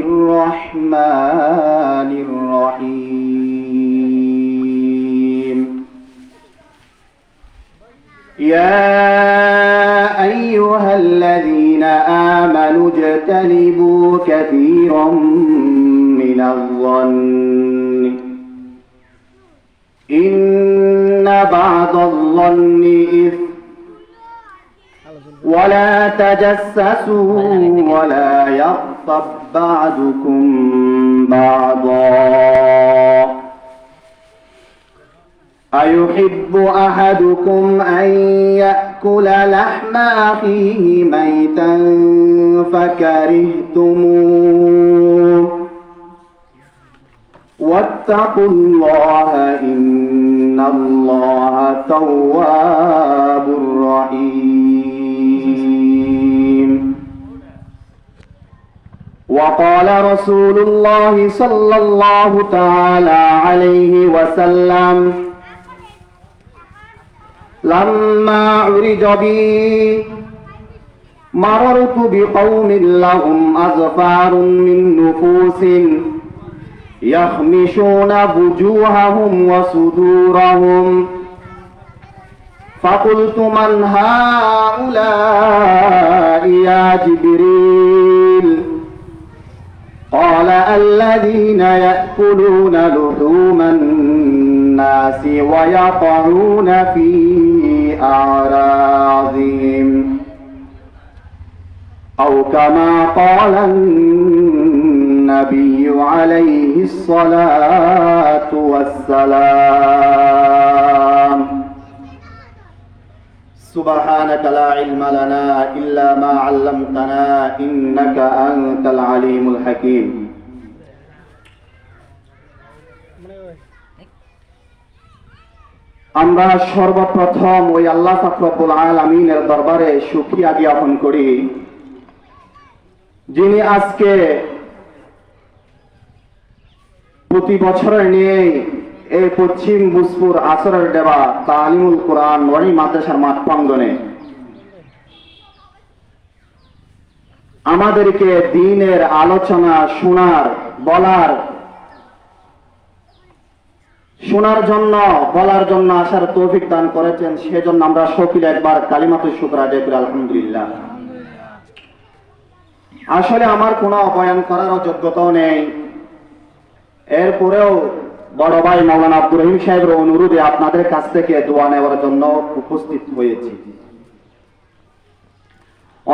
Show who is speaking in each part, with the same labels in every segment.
Speaker 1: الرحمن الرحيم يا أيها الذين آمنوا اجتنبوا كثيرا من الظن إن بعض الظن إذ ولا تجسسوا ولا يغتب يغتب بعضكم بعضا أيحب أحدكم أن يأكل لحم أخيه ميتا فكرهتموه واتقوا الله إن الله تواب رحيم وقال رسول الله صلى الله تعالى عليه وسلم لما عرج بي مررت بقوم لهم أزفار من نفوس يخمشون وجوههم وصدورهم فقلت من هؤلاء يا جبريل الذين يأكلون لحوم الناس ويقعون في أعراضهم أو كما قال النبي عليه الصلاة والسلام سبحانك لا علم لنا إلا ما علمتنا إنك أنت العليم الحكيم আমরা সর্বপ্রথম ওই আল্লাহ ফাকরবুল আলমিনের দরবারে সুখিয়া জ্ঞাপন করি যিনি আজকে প্রতি বছরের নিয়ে এই পশ্চিম বুসপুর আসরের দেবা তালিমুল কোরআন ওয়ানি মাদ্রাসার মাঠ প্রাঙ্গনে আমাদেরকে দিনের আলোচনা শোনার বলার শোনার জন্য বলার জন্য আসার তৌফিক দান করেছেন সেজন্য আমরা শকিল একবার কালিমাতু শুক্রা করি আলহামদুলিল্লাহ আসলে আমার কোনো অবয়ান করারও যোগ্যতাও নেই এরপরেও বড় ভাই মৌলানা আব্দুর রহিম সাহেবের অনুরোধে আপনাদের কাছ থেকে দোয়া নেওয়ার জন্য উপস্থিত হয়েছি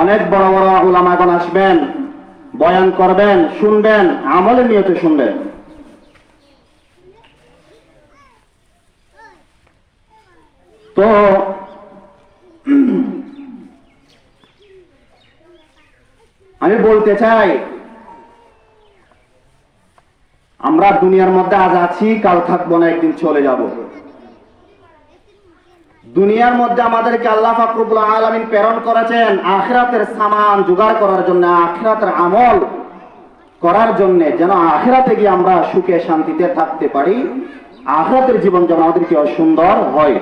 Speaker 1: অনেক বড় বড় ওলামাগণ আসবেন বয়ান করবেন শুনবেন আমলে নিয়তে শুনবেন তো আমি বলতে চাই আমরা দুনিয়ার মধ্যে আজ আছি কাল থাকবো না একদিন চলে যাব দুনিয়ার মধ্যে আমাদেরকে আল্লাহ ফাকরুল আলমিন প্রেরণ করেছেন আখরাতের সামান জোগাড় করার জন্য আখরাতের আমল করার জন্য যেন আখরাতে গিয়ে আমরা সুখে শান্তিতে থাকতে পারি আখরাতের জীবন যেন আমাদেরকে সুন্দর হয়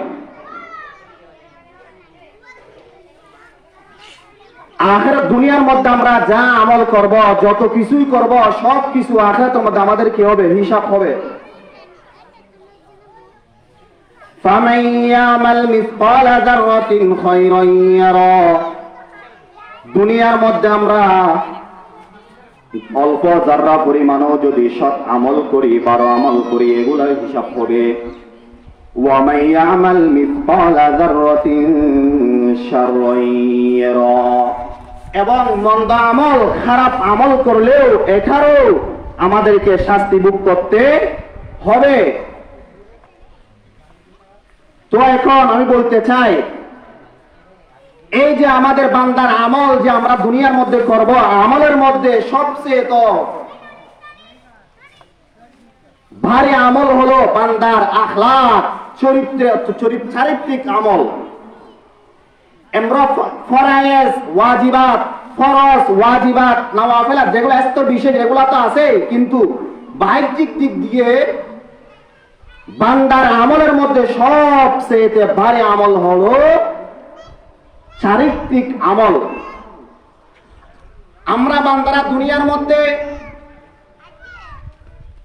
Speaker 1: আখের দুনিয়ার মধ্যে আমরা যা আমল করব যত কিছুই করব সব কিছু আখেরাতের মধ্যে আমাদের কি হবে হিসাব হবে দুনিয়ার মধ্যে আমরা অল্প যারা পরিমাণও যদি সৎ আমল করি বারো আমল করি এগুলো হিসাব হবে ওয়ামাইয়া يعمل مثقال ذرة شرا يرى এবং মন্দ আমল খারাপ আমল করলেও এখানেও আমাদেরকে শাস্তি ভোগ করতে হবে তো এখন আমি বলতে চাই এই যে আমাদের বান্দার আমল যে আমরা দুনিয়ার মধ্যে করব আমলের মধ্যে সবচেয়ে তো ভারী আমল হলো বান্দার আখলাক চরিত্র চারিত্রিক আমল এমরা ফরায়েজ ওয়াজিবাত ফরজ ওয়াজিবাত নাওয়াফেলাত যেগুলো এত বিশেষ এগুলা তো আছে কিন্তু বাহ্যিক দিক দিয়ে বান্দার আমলের মধ্যে সবচেয়ে ভারী আমল হলো চারিত্রিক আমল আমরা বান্দারা দুনিয়ার মধ্যে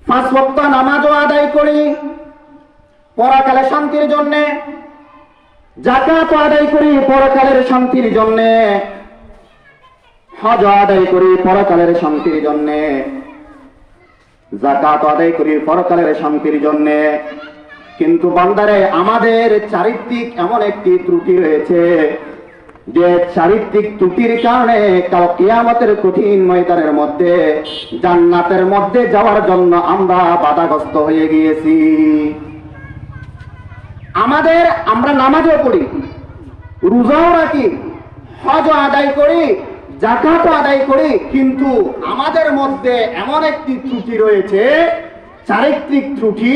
Speaker 1: পাঁচ সপ্তাহ নামাজও আদায় করি পরাকালে শান্তির জন্যে জাকাত আদায় করি পরকালের শান্তির জন্যে হজ আদায় করি পরকালের শান্তির জন্যে জাকাত আদায় করি পরকালের শান্তির জন্যে কিন্তু বান্দারে আমাদের চারিত্রিক এমন একটি ত্রুটি রয়েছে যে চারিত্রিক ত্রুটির কারণে কাল কেয়ামতের কঠিন ময়দানের মধ্যে জান্নাতের মধ্যে যাওয়ার জন্য আমরা বাধাগ্রস্ত হয়ে গিয়েছি আমাদের আমরা নামাজও পড়ি রোজাও রাখি হজ আদায় করি জাকাত আদায় করি কিন্তু আমাদের মধ্যে এমন একটি ত্রুটি রয়েছে চারিত্রিক ত্রুটি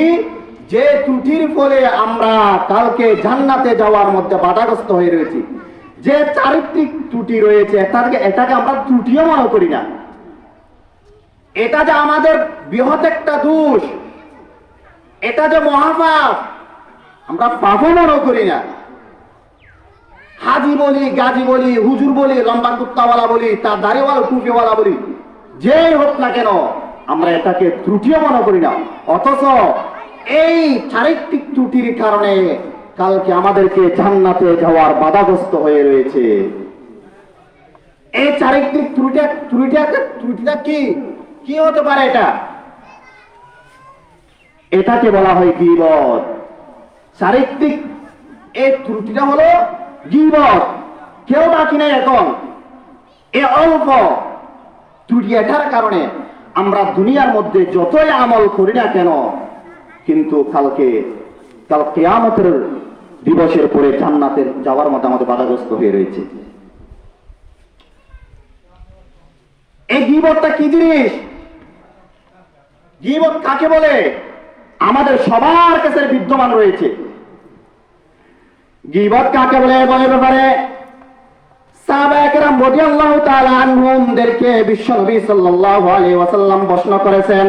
Speaker 1: যে ত্রুটির ফলে আমরা কালকে জান্নাতে যাওয়ার মধ্যে বাধাগ্রস্ত হয়ে রয়েছি যে চারিত্রিক ত্রুটি রয়েছে এটাকে এটাকে আমরা ত্রুটিও মনে করি না এটা যে আমাদের বৃহৎ একটা দোষ এটা যে মহাপাপ আমরা পাপও মনে করি না হাজি বলি গাজি বলি হুজুর বলি লম্বা কুত্তাওয়ালা বলি তার দাড়িওয়ালা টুপিওয়ালা বলি যেই হোক না কেন আমরা এটাকে ত্রুটিও মনে করি না অথচ এই চারিত্রিক ত্রুটির কারণে কালকে আমাদেরকে জান্নাতে যাওয়ার বাধাগ্রস্ত হয়ে রয়েছে এই চারিত্রিক ত্রুটি ত্রুটিটা ত্রুটিটা কি কি হতে পারে এটা এটাকে বলা হয় গিবত চারিত্রিক এই ত্রুটিটা হলো জীবন কেউ বাকি নেই এখন এ অল্প তুলিয়াটার কারণে আমরা দুনিয়ার মধ্যে যতই আমল করি না কেন কিন্তু কালকে কাল কেয়ামতের দিবসের পরে জান্নাতের যাওয়ার মতো আমাদের বাধাগ্রস্ত হয়ে রয়েছে এই গিবতটা কি জিনিস গিবত কাকে বলে আমাদের সবার কাছে বিদ্যমান রয়েছে গিবত কাকে বলে বলে ব্যাপারে আল্লাহ বিশ্ব নবী ওয়াসাল্লাম প্রশ্ন করেছেন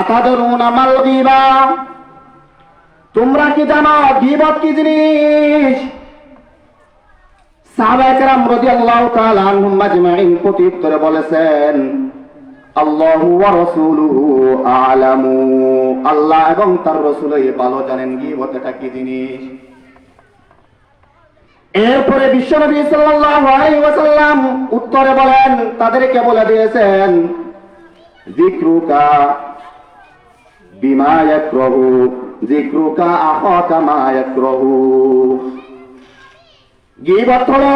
Speaker 1: আতাদরুন আমাল গিবা তোমরা কি জানো গিবত কি জিনিস সাহাবাহাম রদি আল্লাহ তালহুম মাজমাইন প্রতি উত্তরে বলেছেন আল্লাহ আলামু আল্লাহ এবং তার রসুলই ভালো জানেন গিবত এটা কি জিনিস এরপরে বিশ্বনবী সাল্লাম উত্তরে বলেন তাদেরকে বলে দিয়েছেন জিক্রুকা বিমা ইয়াকরাহু জিক্রুকা আহাকা মা ইয়াকরাহু গিবত হলো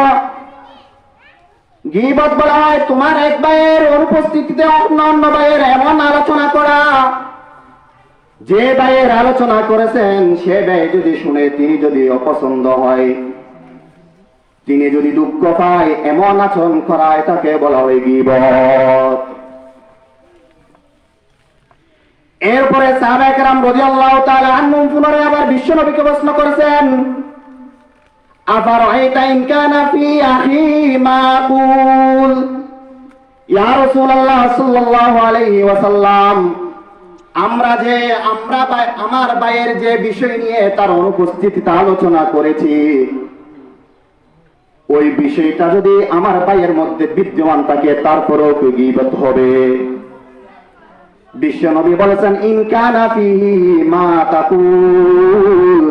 Speaker 1: গিবত বলায় তোমার এক ভাইয়ের অনুপস্থিতিতে অন্য অন্য ভাইয়ের এমন আলোচনা করা যে ভাইয়ের আলোচনা করেছেন সে ব্যয় যদি শুনে তিনি যদি অপছন্দ হয় তিনি যদি দুঃখ পায় এমন আচরণ করায় তাকে বলা হয় গিবত এরপরে সাবেকরাম রাম রদি আল্লাহ তাআলা আনহুম পুনরায় আবার বিশ্ব নবীকে প্রশ্ন করেছেন أفرأيت إن كان في أخي মা কুল يا رسول الله صلى ওয়াসাল্লাম আমরা যে আমরা আমার ভাইয়ের যে বিষয় নিয়ে তার অনুপস্থিতিতে আলোচনা করেছি ওই বিষয়টা যদি আমার ভাইয়ের মধ্যে বিদ্যমান থাকে তারপরেও গিবত হবে বিশ্বনবী বলেছেন ইনকানা ফিহি মা তাকুল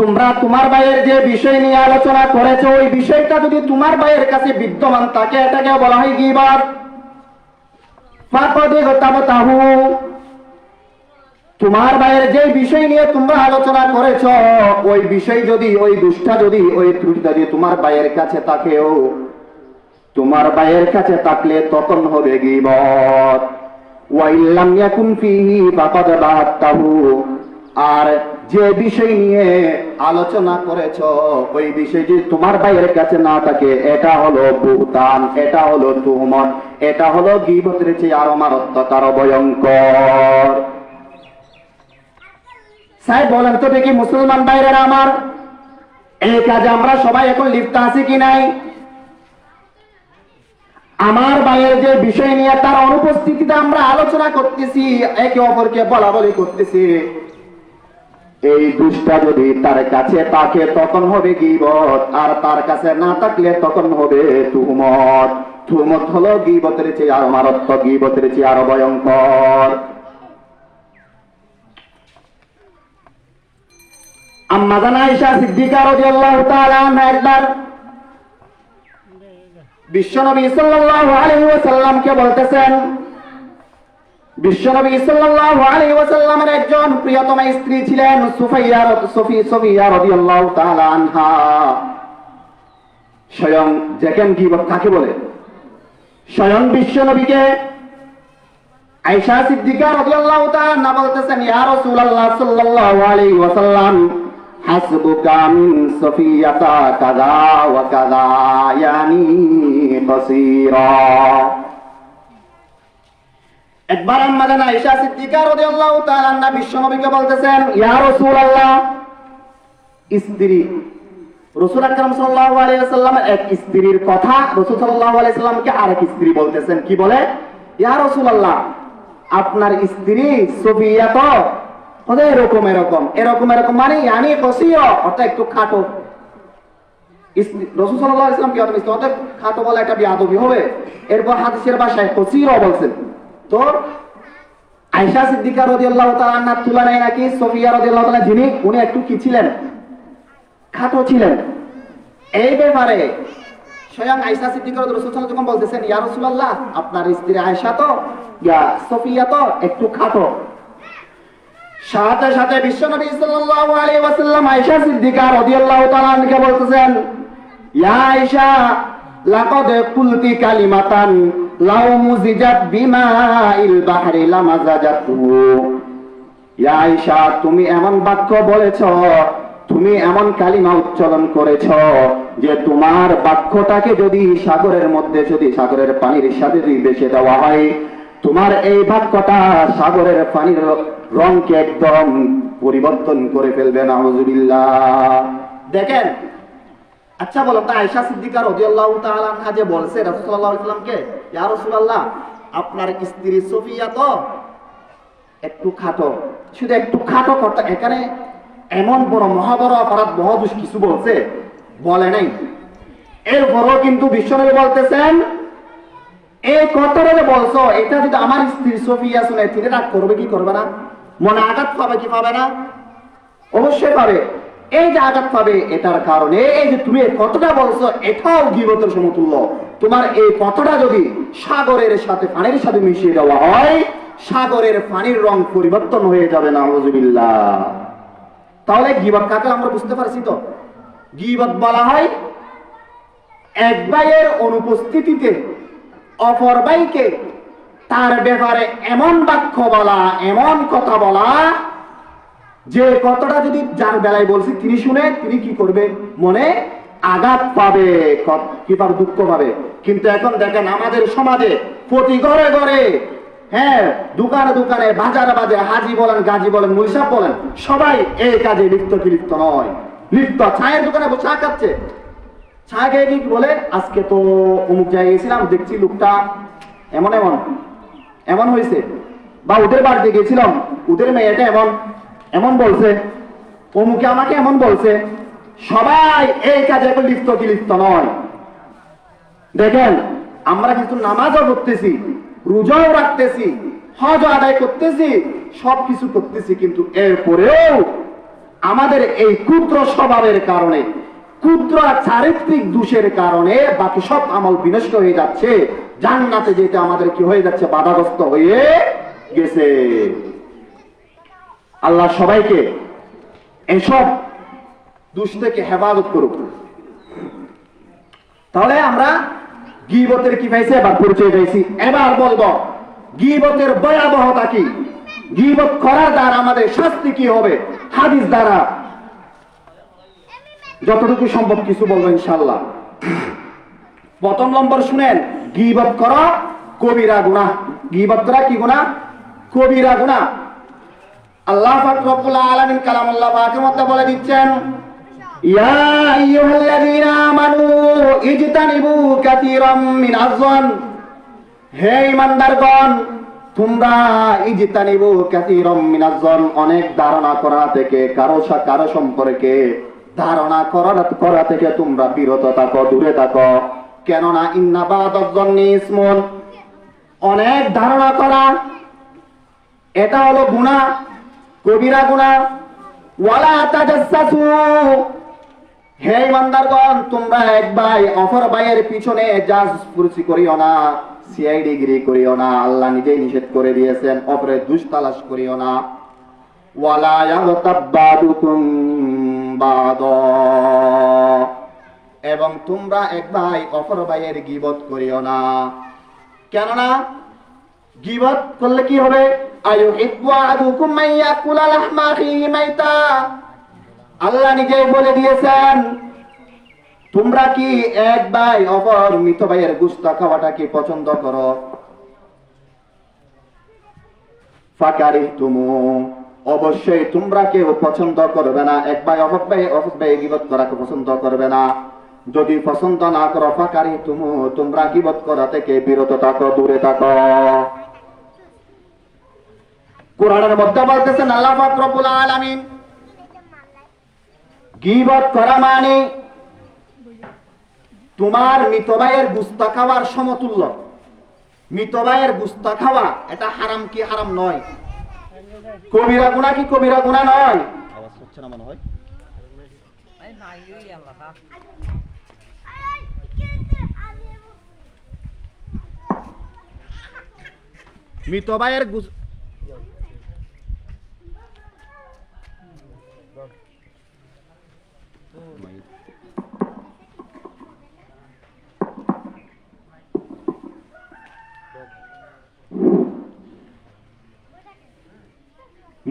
Speaker 1: তোমরা তোমার ভাইয়ের যে বিষয় নিয়ে আলোচনা করেছো ওই বিষয়টা যদি তোমার ভাইয়ের কাছে বিদ্যমান তাকে এটাকে বলা হয় গিবার তোমার ভাইয়ের যে বিষয় নিয়ে তোমরা আলোচনা করেছ ওই বিষয় যদি ওই দুষ্টা যদি ওই ত্রুটিটা যদি তোমার ভাইয়ের কাছে তাকেও তোমার ভাইয়ের কাছে তাকলে তখন হবে গিবত ওয়াইল্লাম ইয়াকুন ফিহি বাকাদ বাহাত্তাহু আর যে বিষয় নিয়ে আলোচনা করেছ ওই বিষয় যদি তোমার বাইরের কাছে না থাকে এটা হলো বুহতান এটা হলো তুমন এটা হলো গিবতের চেয়ে আর আমার অত্যাচার ভয়ঙ্কর সাহেব বলেন তো দেখি মুসলমান আমার এই কাজে আমরা সবাই এখন লিপ্ত আছি কি নাই আমার যে বিষয় নিয়ে তার অনুপস্থিতিতে আমরা আলোচনা করতেছি একে অপরকে বলা বলি করতেছি এই দুষ্টা যদি তার কাছে তাকে তখন হবে গিবত আর তার কাছে না থাকলে তখন হবে তুমত তুমত হলো গিবতের চেয়ে আর মারত্ব গিবতের চেয়ে আর ভয়ঙ্কর আম্মা জানা ঈশা সিদ্দিকা রাদিয়াল্লাহু তাআলা একবার বিশ্বনবী সাল্লাল্লাহু আলাইহি ওয়াসাল্লামকে বলতেছেন বিশ্বনবী সাল্লাল্লাহু আলাইহি ওয়াসাল্লামের একজন প্রিয়তমা স্ত্রী ছিলেন সুফাইয়া সুফি সুফিয়া রাদিয়াল্লাহু তাআলা আনহা স্বয়ং জ্যাকেন গিবত কাকে বলে স্বয়ং বিশ্বনবীকে আয়েশা সিদ্দিকা রাদিয়াল্লাহু তাআলা না বলতেছেন ইয়া রাসূলুল্লাহ সাল্লাল্লাহু আলাইহি ওয়াসাল্লাম হাসবুকা মিন সুফিয়াতা কাযা ওয়া কাযা ইয়ানি কাসীরা একবার জানা ঈশা সিদ্দিকা আন্না বিশ্বনবীকে বলতেছেন ইয়া স্ত্রী আলাইহি এক স্ত্রীর কথা রাসূল সাল্লাল্লাহু আলাইহি আরেক স্ত্রী বলতেছেন কি বলে ইয়া আল্লাহ আপনার স্ত্রী সুফিয়া তো হতে এরকম এরকম এরকম এরকম মানে আমি কসিও অর্থাৎ একটু খাটো রসুল সাল্লাহ ইসলাম কি অর্থাৎ খাটো বলে একটা বিয়াদবি হবে এরপর হাদিসের বাসায় কসিও বলছেন তো আয়সা সিদ্দিকা রদিয়াল্লাহ তালার তুলনায় নাকি সফিয়া রদিয়াল্লাহ তালা যিনি উনি একটু কি ছিলেন খাটো ছিলেন এই ব্যাপারে স্বয়ং আয়সা সিদ্দিকা রসুল যখন বলতেছেন ইয়া রসুল্লাহ আপনার স্ত্রী আয়সা তো ইয়া সফিয়া তো একটু খাটো সাথে সাথে বিশ্বনবী সাল্লাল্লাহু আলাইহি ওয়াসাল্লাম আয়েশা সিদ্দিকা রাদিয়াল্লাহু তাআলা আনকে বলতেছেন ইয়া আয়েশা লাকাদ কুলতি কালিমাতান লাউ মুজিজাত বিমাইল বাহরি লামাজাজাতু ইয়া তুমি এমন বাক্য বলেছ তুমি এমন কালিমা উচ্চারণ করেছ যে তোমার বাক্যটাকে যদি সাগরের মধ্যে যদি সাগরের পানির সাথে যদি বেছে দেওয়া হয় তোমার এই বাক্যটা সাগরের পানির রংকে একদম পরিবর্তন করে ফেলবে না দেখেন আচ্ছা বলো তা আয়সা সিদ্দিকা রদিয়াল্লাহ তাহা যে বলছে রাসুল্লাহ ইসলামকে ইয়া রসুল্লাহ আপনার স্ত্রী সফিয়া তো একটু খাটো শুধু একটু খাটো করতে এখানে এমন বড় মহাবড় অপরাধ মহাদুষ কিছু বলছে বলে নাই এরপরও কিন্তু বিশ্বনবী বলতেছেন এই কথা যে বলছো এটা যদি আমার স্ত্রী সোফিয়া শুনে তিনি রাগ করবে কি করবে না মনে আঘাত পাবে কি পাবে না অবশ্যই পাবে এই যে আঘাত পাবে এটার কারণে এই যে তুমি কতটা বলছো এটাও গিবতের সমতুল্য তোমার এই কতটা যদি সাগরের সাথে পানির সাথে মিশিয়ে দেওয়া হয় সাগরের পানির রং পরিবর্তন হয়ে যাবে না হজবিল্লা তাহলে গিবত কাকে আমরা বুঝতে পারছি তো গিবত বলা হয় এক ভাইয়ের অনুপস্থিতিতে অপর ভাইকে তার ব্যাপারে এমন বাক্য বলা এমন কথা বলা যে কতটা যদি যার বেলায় বলছি তিনি শুনে তিনি কি করবে মনে আঘাত পাবে কি পাবে দুঃখ পাবে কিন্তু এখন দেখেন আমাদের সমাজে প্রতি ঘরে ঘরে হ্যাঁ দোকানে দোকানে বাজারে বাজারে হাজি বলেন গাজী বলেন মুলসাব বলেন সবাই এই কাজে লিপ্ত কি লিপ্ত নয় লিপ্ত ছায়ের দোকানে চা খাচ্ছে চা খেয়ে কি বলে আজকে তো অমুক জায়গায় গেছিলাম দেখছি লোকটা এমন এমন এমন হয়েছে বা ওদের বাড়িতে গেছিলাম ওদের মেয়েটা এমন এমন বলছে অমুকে আমাকে এমন বলছে সবাই এই কাজে লিপ্ত কি লিপ্ত নয় দেখেন আমরা কিন্তু নামাজও করতেছি রোজাও রাখতেছি হজ আদায় করতেছি সব কিছু করতেছি কিন্তু এরপরেও আমাদের এই ক্ষুদ্র স্বভাবের কারণে ক্ষুদ্র চারিত্রিক দোষের কারণে বাকি সব আমল বিনষ্ট হয়ে যাচ্ছে জান্নাতে যেতে আমাদের কি হয়ে যাচ্ছে বাধাগ্রস্ত হয়ে গেছে আল্লাহ সবাইকে এসব দুষ থেকে হেফাজত করুক তাহলে আমরা গিবতের কি পাইছি এবার পরিচয় পাইছি এবার বলব গিবতের ভয়াবহতা কি গিবত করার দ্বারা আমাদের শাস্তি কি হবে হাদিস দ্বারা যতটুকু সম্ভব কিছু বলবো ইনশাল্লাহ প্রথম নম্বর শুনেন গিবত করা কবিরা গুণা গিবত করা কি গুণা কবিরা গুণা আল্লাহ পাক রব্বুল আলামিন কালাম আল্লাহ পাকের মধ্যে বলে দিচ্ছেন ইয়া আইয়ুহাল্লাযীনা আমানু ইজতানিবু কাসীরাম মিন আযযান হে ঈমানদারগণ তোমরা ইজতানিবু কাসীরাম মিন আযযান অনেক ধারণা করা থেকে কারো কারো সম্পর্কে ধারণা করা করা থেকে তোমরা বিরত থাকো দূরে থাকো কেননা ইন্না বাদাজ্জান্নি ইসমুন অনেক ধারণা করা এটা হলো গুনাহ কবিরা গুণা ওয়ালা তাজাসসু হে ইমানদারগণ তোমরা এক ভাই অপর ভাইয়ের পিছনে জাজ জাসপুরসি করিও না ডিগ্রি করিও না আল্লাহ নিজেই নিষেধ করে দিয়েছেন অপরের দুষ তালাশ করিও না ওয়ালা ইয়াগতাব বাদুকুম বাদা এবং তোমরা এক ভাই অপর ভাইয়ের গিবত করিও না কেননা গিবত করলে কি হবে আল্লাহ নিজেই বলে দিয়েছেন তোমরা কি এক ভাই অপর মৃত ভাইয়ের গুস্তা পছন্দ করো ফাকারি তুমু অবশ্যই তোমরা কেউ পছন্দ করবে না এক ভাই অপর ভাই অপর ভাই গিবত করাকে পছন্দ করবে না যদি পছন্দ না করো ফাকারি তুমু তোমরা গিবত করা থেকে বিরত থাকো দূরে থাকো কোরআনের মধ্যে বলতেছেন আল্লাহ ফাকরুল আলমিন গিবত করা মানে তোমার মৃত ভাইয়ের গুস্তা খাওয়ার সমতুল্য মৃত ভাইয়ের গুস্তা খাওয়া এটা হারাম কি হারাম নয় কবিরা গুণা কি কবিরা গুণা নয় মৃত ভাইয়ের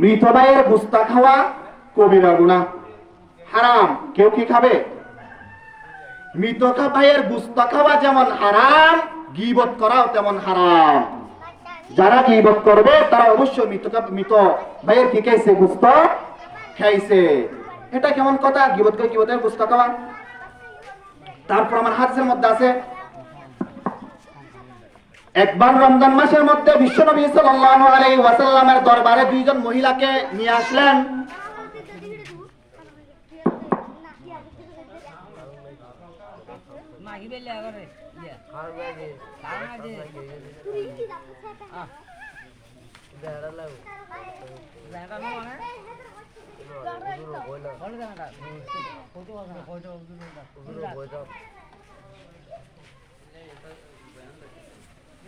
Speaker 1: মৃত ভাইয়ের গুস্তা খাওয়া কবিরা গুণা হারাম কেউ কি খাবে মৃত ভাইয়ের গুস্তা খাওয়া যেমন হারাম গিবত করাও তেমন হারাম যারা গিবত করবে তারা অবশ্যই মৃত মৃত ভাইয়ের কি খাইছে গুস্ত খাইছে এটা কেমন কথা গিবত করে গিবতের গুস্তা খাওয়া তারপর আমার হাতের মধ্যে আছে একবার রমজান মাসের মধ্যে বিশ্বনবী সাল্লাল্লাহু আলাইহি ওয়াসাল্লামের দরবারে দুইজন মহিলাকে নিয়ে আসলেন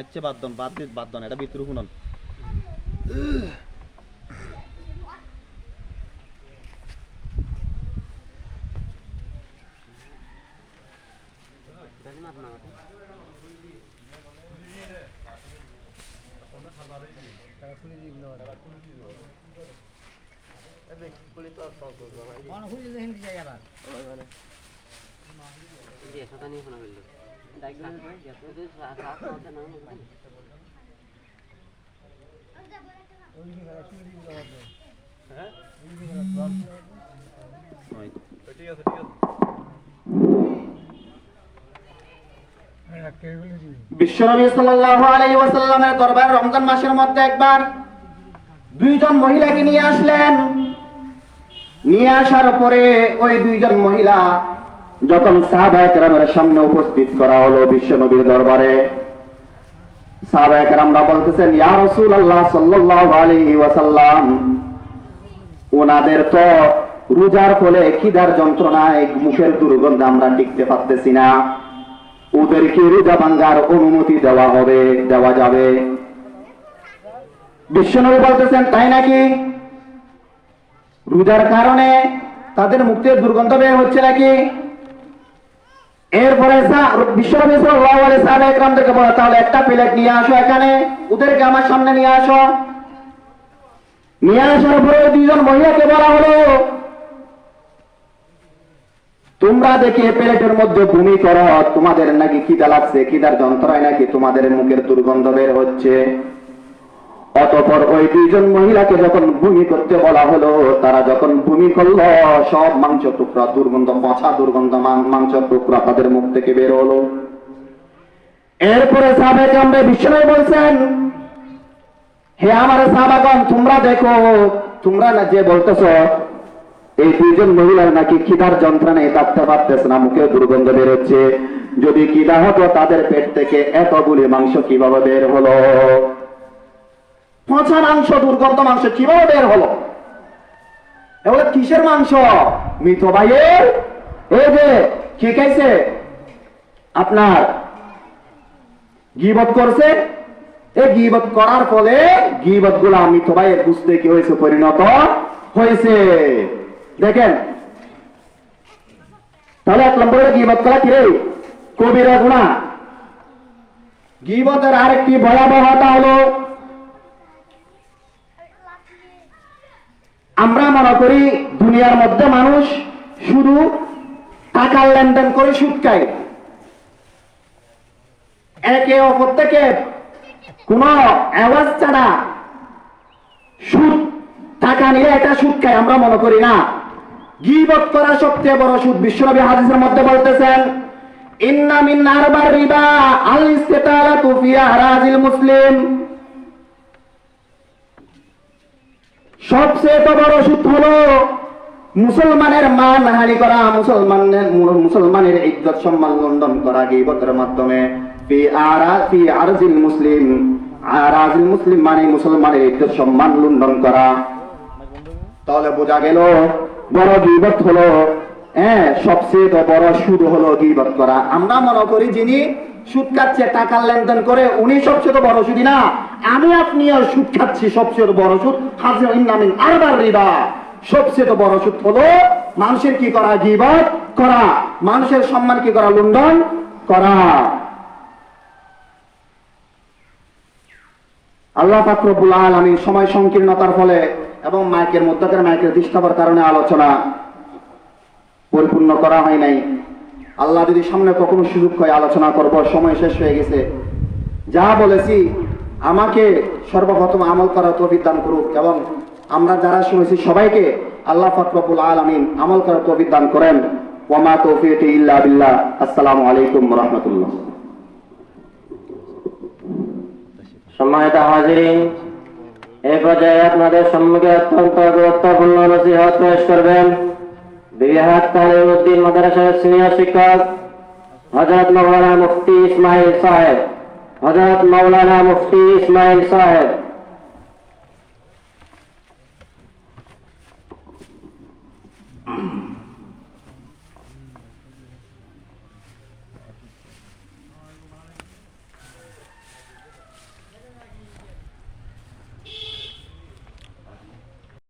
Speaker 1: আচ্ছা বাদ দন বাদ দিন বাদ দন এটা বিদ্রুপ শুনন রমজান মাসের মধ্যে একবার দুইজন মহিলাকে নিয়ে আসলেন নিয়ে আসার পরে ওই দুইজন মহিলা যখন সামনে উপস্থিত করা হলো নবীর দরবারে বলতেছেন ওনাদের তো রোজার ফলে কিদার যন্ত্রণায় মুখের দুর্গন্ধ আমরা টিকতে পারতেছি না ওদেরকে রোজা ভাঙ্গার অনুমতি দেওয়া হবে দেওয়া যাবে বিশ্বনবী বলতেছেন তাই নাকি রোজার কারণে তাদের মুক্তির দুর্গন্ধ বের হচ্ছে নাকি এরপরে বিশ্বনবী তাহলে একটা প্লেট নিয়ে আসো এখানে ওদেরকে আমার সামনে নিয়ে আসো নিয়ে আসার পরে দুইজন মহিলাকে বলা হলো তোমরা দেখি প্লেটের মধ্যে ভূমি করো তোমাদের নাকি খিদা লাগছে খিদার যন্ত্রায় নাকি তোমাদের মুখের দুর্গন্ধ বের হচ্ছে অতপর ওই দুইজন মহিলাকে যখন ভূমি করতে বলা হলো তারা যখন ভূমি করল সব মাংস টুকরা দুর্গন্ধ পচা দুর্গন্ধ মাংস টুকরা তাদের মুখ থেকে বের হলো এরপরে সাবে আমরা বিশ্বনয় বলছেন হে আমার সাবাগন তোমরা দেখো তোমরা না যে বলতেছ এই দুইজন মহিলার নাকি খিদার যন্ত্রণায় কাঁপতে পারতেছে না মুখে দুর্গন্ধ বেরোচ্ছে যদি কিদা হতো তাদের পেট থেকে এতগুলি মাংস কিভাবে বের হলো পচা মাংস দুর্গন্ধ মাংস কিভাবে বের হলো এগুলো কিসের মাংস মৃত ভাইয়ের এই যে কি খাইছে আপনার গিবত করছে এই গিবত করার ফলে গিবত গুলা মৃত ভাইয়ের বুঝতে কি হয়েছে পরিণত হয়েছে দেখেন তাহলে এক নম্বরে গিবত করা কিরে কবির গুণা গিবতের আরেকটি ভয়াবহতা হলো আমরা মনে করি দুনিয়ার মধ্যে মানুষ শুধু টাকার লেনদেন করে সুদ একে অপর থেকে কোন আওয়াজ ছাড়া সুদ টাকা নিয়ে এটা সুদ আমরা মনে করি না গিবত করা সবচেয়ে বড় সুদ বিশ্বনবী হাদিসের মধ্যে বলতেছেন ইন্না মিন আরবার রিবা আল হারাজিল মুসলিম সবচেয়ে বড় সুদ হলো মুসলমানের মান হানি করা মুসলমানের মুসলমানের ইজ্জত সম্মান লন্ডন করা গিবতের মাধ্যমে ফি আরা ফি আরজিল মুসলিম আরাজিল মুসলিম মানে মুসলমানের ইজ্জত সম্মান লন্ডন করা তাহলে বোঝা গেল বড় গিবত হলো হ্যাঁ সবচেয়ে বড় সুদ হলো গিবত করা আমরা মনে করি যিনি সুদ খাচ্ছে টাকার লেনদেন করে উনি সবচেয়ে বড় সুদি না আমি আপনিও সুদ খাচ্ছি সবচেয়ে বড় সুদ হাজির ইন্নামিন আরবার রিবা সবচেয়ে বড় সুদ হলো মানুষের কি করা গিবত করা মানুষের সম্মান কি করা লুণ্ডন করা আল্লাহ পাক রব্বুল আলামিন সময় সংকীর্ণতার ফলে এবং মাইকের মধ্যকার মাইকের দৃষ্টাবার কারণে আলোচনা পরিপূর্ণ করা হয় নাই আল্লাহ যদি সামনে কখনো সুযোগ হয় আলোচনা করব সময় শেষ হয়ে গেছে যা বলেছি আমাকে সর্বপ্রথম আমল করার তৌফিক দান করুক এবং আমরা যারা শুনেছি সবাইকে আল্লাহ ফকরবুল আলমিন আমল করার তৌফিক দান করেন ওমা তৌফিক ইল্লা বিল্লাহ আসসালামু আলাইকুম রহমতুল্লাহ
Speaker 2: সম্মানিত হাজিরিন এ পর্যায়ে আপনাদের সম্মুখে অত্যন্ত গুরুত্বপূর্ণ নসিহত পেশ করবেন বিহার তালিউদ্দিন মাদ্রাসার সিনিয়র শিক্ষক হজরত মৌলানা মুফতি ইসমাইল সাহেব হজরত মৌলানা মুফতি ইসমাইল সাহেব